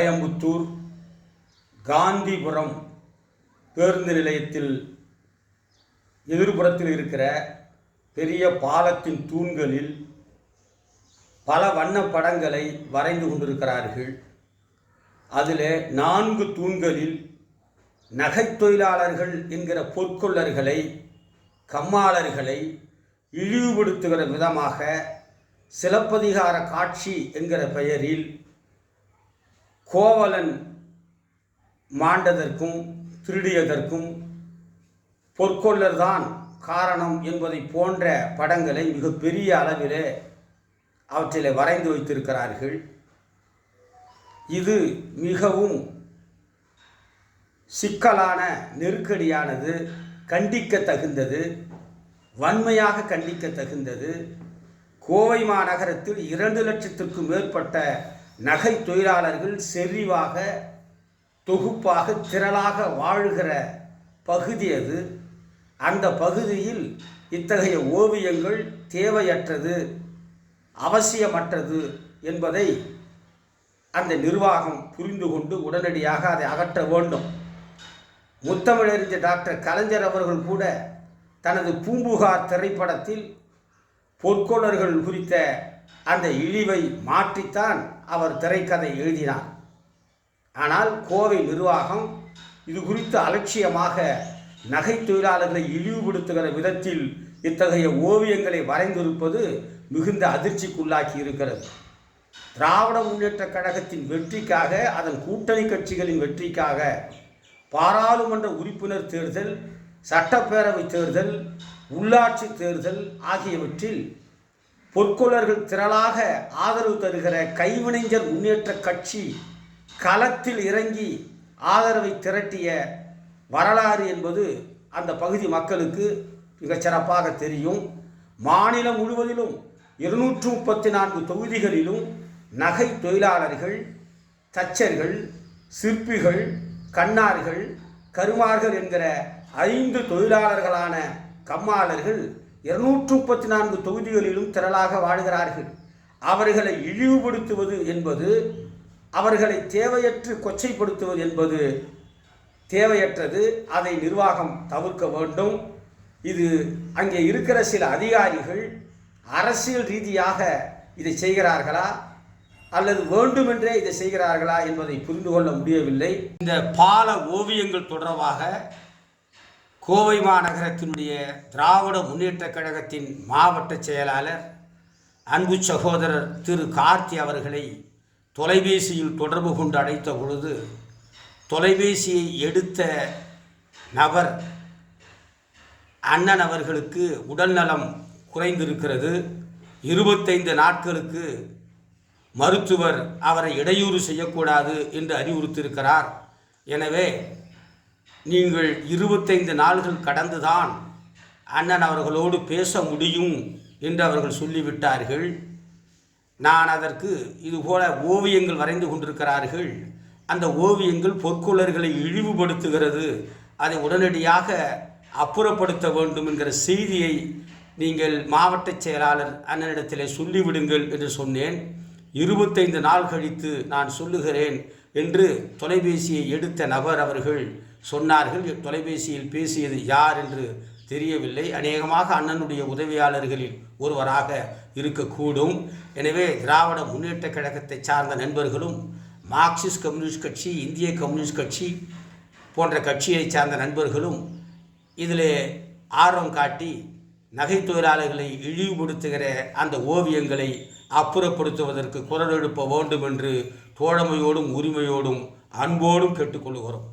கோயம்புத்தூர் காந்திபுரம் பேருந்து நிலையத்தில் எதிர்புறத்தில் இருக்கிற பெரிய பாலத்தின் தூண்களில் பல வண்ண படங்களை வரைந்து கொண்டிருக்கிறார்கள். அதில் நான்கு தூண்களில் நகைத் தொழிலாளர்கள் என்கிற பொற்கொள்ளர்களை கம்மாளர்களை இழிவுபடுத்துகிற விதமாக சிலப்பதிகார காட்சி என்கிற பெயரில் கோவலன் மாண்டதற்கும் திருடியதற்கும் பொற்கொள்ளர்தான் காரணம் என்பதை போன்ற படங்களை மிகப்பெரிய அளவிலே அவற்றில் வரைந்து வைத்திருக்கிறார்கள். இது மிகவும் சிக்கலான நெருக்கடியானது கண்டிக்க தகுந்தது வன்மையாக கண்டிக்க தகுந்தது கோவை மாநகரத்தில் இரண்டு லட்சத்திற்கும் மேற்பட்ட நகை தொழிலாளர்கள் செறிவாக தொகுப்பாக திரளாக வாழ்கிற பகுதி அது. அந்த பகுதியில் இத்தகைய ஓவியங்கள் தேவையற்றது அவசியமற்றது என்பதை அந்த நிர்வாகம் புரிந்து கொண்டு உடனடியாக அதை அகற்ற வேண்டும். முத்தமிழறிஞர் டாக்டர் கலைஞர் அவர்கள் கூட தனது பூம்புகார் திரைப்படத்தில் பொற்கொணர்கள் குறித்த அந்த இழிவை மாற்றித்தான் அவர் திரைக்கதை எழுதினார். ஆனால் கோவை நிர்வாகம் இது குறித்து அலட்சியமாக நகை தொழிலாளர்களை இழிவுபடுத்துகிற விதத்தில் இத்தகைய ஓவியங்களை வரைந்திருப்பது மிகுந்த அதிர்ச்சிக்குள்ளாக்கி இருக்கிறது. திராவிட முன்னேற்ற கழகத்தின் வெற்றிக்காக அதன் கூட்டணி கட்சிகளின் வெற்றிக்காக பாராளுமன்ற உறுப்பினர் தேர்தல் சட்டப்பேரவை தேர்தல் உள்ளாட்சி தேர்தல் ஆகியவற்றில் பொற்கொள்ளர்கள் திரளாக ஆதரவு தருகிற கைவினைஞர் முன்னேற்ற கட்சி களத்தில் இறங்கி ஆதரவை திரட்டிய வரலாறு என்பது அந்த பகுதி மக்களுக்கு மிகச்சிறப்பாக தெரியும். மாநிலம் முழுவதிலும் இருநூற்று முப்பத்தி நான்கு தொகுதிகளிலும் நகை தொழிலாளர்கள் தச்சர்கள் சிற்பிகள் கண்ணார்கள் கருமார்கள் என்கிற ஐந்து தொழிலாளர்களான கம்மாளர்கள் இருநூற்று முப்பத்தி நான்கு தொகுதிகளிலும் திரளாக வாழ்கிறார்கள் அவர்களை இழிவுபடுத்துவது என்பது அவர்களை தேவையற்று கொச்சைப்படுத்துவது என்பது தேவையற்றது. அதை நிர்வாகம் தவிர்க்க வேண்டும். இது அங்கே இருக்கிற சில அதிகாரிகள் அரசியல் ரீதியாக இதை செய்கிறார்களா அல்லது வேண்டுமென்றே இதை செய்கிறார்களா என்பதை புரிந்து கொள்ள முடியவில்லை. இந்த பால ஓவியங்கள் தொடர்பாக கோவை மாநகரத்தினுடைய திராவிட முன்னேற்றக் கழகத்தின் மாவட்ட செயலாளர் அன்பு சகோதரர் திரு கார்த்தி அவர்களை தொலைபேசியில் தொடர்பு கொண்டு அழைத்த பொழுது தொலைபேசியை எடுத்த நபர் அண்ணன் அவர்களுக்கு உடல்நலம் குறைந்திருக்கிறது. இருபத்தைந்து நாட்களுக்கு மருத்துவர் அவரை இடையூறு செய்யக்கூடாது என்று அறிவுறுத்தியிருக்கிறார். எனவே நீங்கள் இருபத்தைந்து நாள்கள் கடந்துதான் அண்ணன் அவர்களோடு பேச முடியும் என்று அவர்கள் சொல்லிவிட்டார்கள். நான் அதற்கு இதுபோல ஓவியங்கள் வரைந்து கொண்டிருக்கிறார்கள். அந்த ஓவியங்கள் பொற்கொள்ளர்களை இழிவுபடுத்துகிறது. அதை உடனடியாக அப்புறப்படுத்த வேண்டும் என்கிற செய்தியை நீங்கள் மாவட்ட செயலாளர் அண்ணனிடத்திலே சொல்லிவிடுங்கள் என்று சொன்னேன். இருபத்தைந்து நாள் கழித்து நான் சொல்லுகிறேன். என்று தொலைபேசியை எடுத்த நபர் அவர்கள் சொன்னார்கள். தொலைபேசியில் பேசியது யார் என்று தெரியவில்லை. அநேகமாக அண்ணனுடைய உதவியாளர்களில் ஒருவராக இருக்கக்கூடும். எனவே திராவிட முன்னேற்ற கழகத்தை சார்ந்த நண்பர்களும் மார்க்சிஸ்ட் கம்யூனிஸ்ட் கட்சி இந்திய கம்யூனிஸ்ட் கட்சி போன்ற கட்சியை சார்ந்த நண்பர்களும் இதில் ஆர்வம் காட்டி நகை தொழிலாளர்களை இழிவுபடுத்துகிற அந்த ஓவியங்களை அப்புறப்படுத்துவதற்கு குரல் எழுப்ப வேண்டும் என்று தோழமையோடும் உரிமையோடும் அன்போடும் கேட்டுக்கொள்கிறோம்.